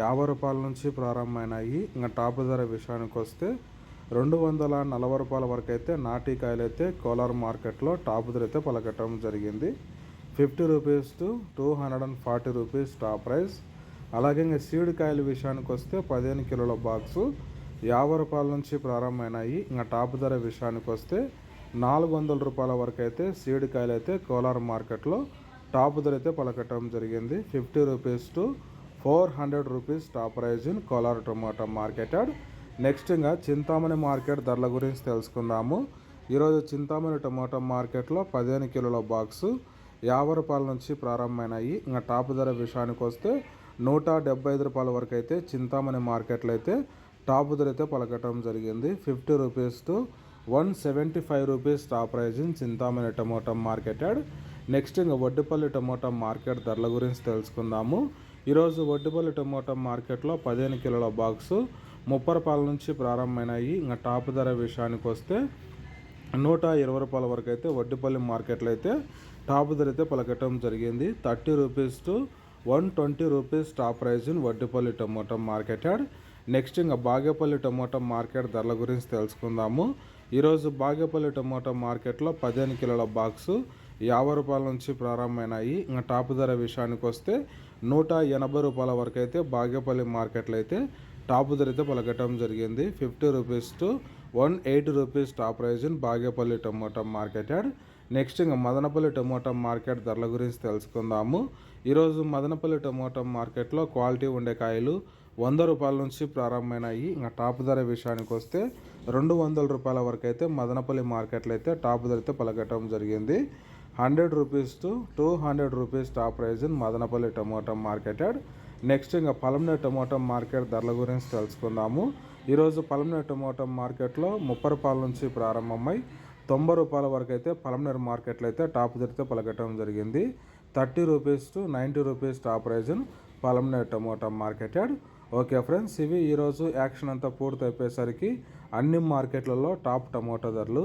యాభై రూపాయల నుంచి ప్రారంభమైనాయి. ఇంకా టాప్ ధర విషయానికి వస్తే రెండు వందల నలభై రూపాయల వరకు అయితే నాటికాయలు అయితే కోలార్ మార్కెట్లో టాప్ ధర అయితే పలకటం జరిగింది. Fifty rupees to two hundred and forty rupees top price. అలాగే ఇంకా సీడ్ కాయల విషయానికి వస్తే పదిహేను కిలోల బాక్సు యాభై రూపాయల నుంచి ప్రారంభమైనాయి. ఇంకా టాప్ ధర విషయానికి వస్తే నాలుగు వందల రూపాయల వరకు అయితే సీడ్ కాయలు అయితే కోలార్ మార్కెట్లో టాప్ ధర అయితే పలకటం జరిగింది. Fifty rupees to four hundred rupees top prize in Kolar tomato marketed. Next ఇంకా చింతామణి మార్కెట్ ధరల గురించి తెలుసుకుందాము. ఈరోజు చింతామణి టొమాటో మార్కెట్లో పదిహేను కిలోల బాక్సు యాభై రూపాయల నుంచి ప్రారంభమైనాయి. ఇంకా టాప్ ధర విషయానికి వస్తే నూట డెబ్బై ఐదు రూపాయల వరకు అయితే చింతామణి మార్కెట్లో అయితే టాప్ ధర అయితే పలకటం జరిగింది. Fifty rupees to one seventy five rupees top prize in Chintamani tomato market yard. Next ఇంకా వడ్డిపల్లి టమోటా మార్కెట్ ధరల గురించి తెలుసుకుందాము. ఈరోజు వడ్డిపల్లి టమోటా మార్కెట్లో పదిహేను కిలోల బాక్సు ముప్పై రూపాయల నుంచి ప్రారంభమైనాయి. ఇంకా టాప్ ధర విషయానికి వస్తే నూట ఇరవై రూపాయల వరకు అయితే వడ్డిపల్లి మార్కెట్లో అయితే టాప్ ధర అయితే పలకటం జరిగింది. Thirty rupees to one twenty rupees top prize in Vaddipalli tomato market yard. Next ఇంకా బాగేపల్లి టమోటా మార్కెట్ ధరల గురించి తెలుసుకుందాము. ఈరోజు బాగేపల్లి టమోటా మార్కెట్లో పదిహేను కిలోల బాక్సు యాభై రూపాయల నుంచి ప్రారంభమైనాయి. ఇంకా టాప్ ధర విషయానికి వస్తే నూట ఎనభై రూపాయల వరకు అయితే బాగేపల్లి మార్కెట్లో అయితే టాప్ ధరైతే పలకటం జరిగింది. Fifty rupees to one eighty rupees top prize in Bagepalli tomato market yard. Next ఇంకా మదనపల్లి టమోటా మార్కెట్ ధరల గురించి తెలుసుకుందాము. ఈరోజు మదనపల్లి టమోటా మార్కెట్లో క్వాలిటీ ఉండే కాయలు వంద రూపాయల నుంచి ప్రారంభమైనాయి. ఇంకా టాప్ ధర విషయానికి వస్తే రెండు వందల రూపాయల వరకు అయితే మదనపల్లి మార్కెట్లో అయితే టాప్ ధర అయితే పలకటం జరిగింది. Hundred rupees to two hundred rupees top prize in Madanapalli tomato market yard. Next ఇంకా పలంనే టమోటా మార్కెట్ ధరల గురించి తెలుసుకుందాము. ఈరోజు పలంనే టమోటా మార్కెట్లో ముప్పై రూపాయల నుంచి ప్రారంభమై తొంభై రూపాయల వరకు అయితే పలంనేరు మార్కెట్లో అయితే టాప్ ధరతో పలకటం జరిగింది. Thirty rupees to ninety rupees top prize in Palamaner tomato market yard. Okay friends ఇవి ఈరోజు యాక్షన్ అంతా పూర్తి అయిపోయేసరికి అన్ని మార్కెట్లలో టాప్ టమోటా ధరలు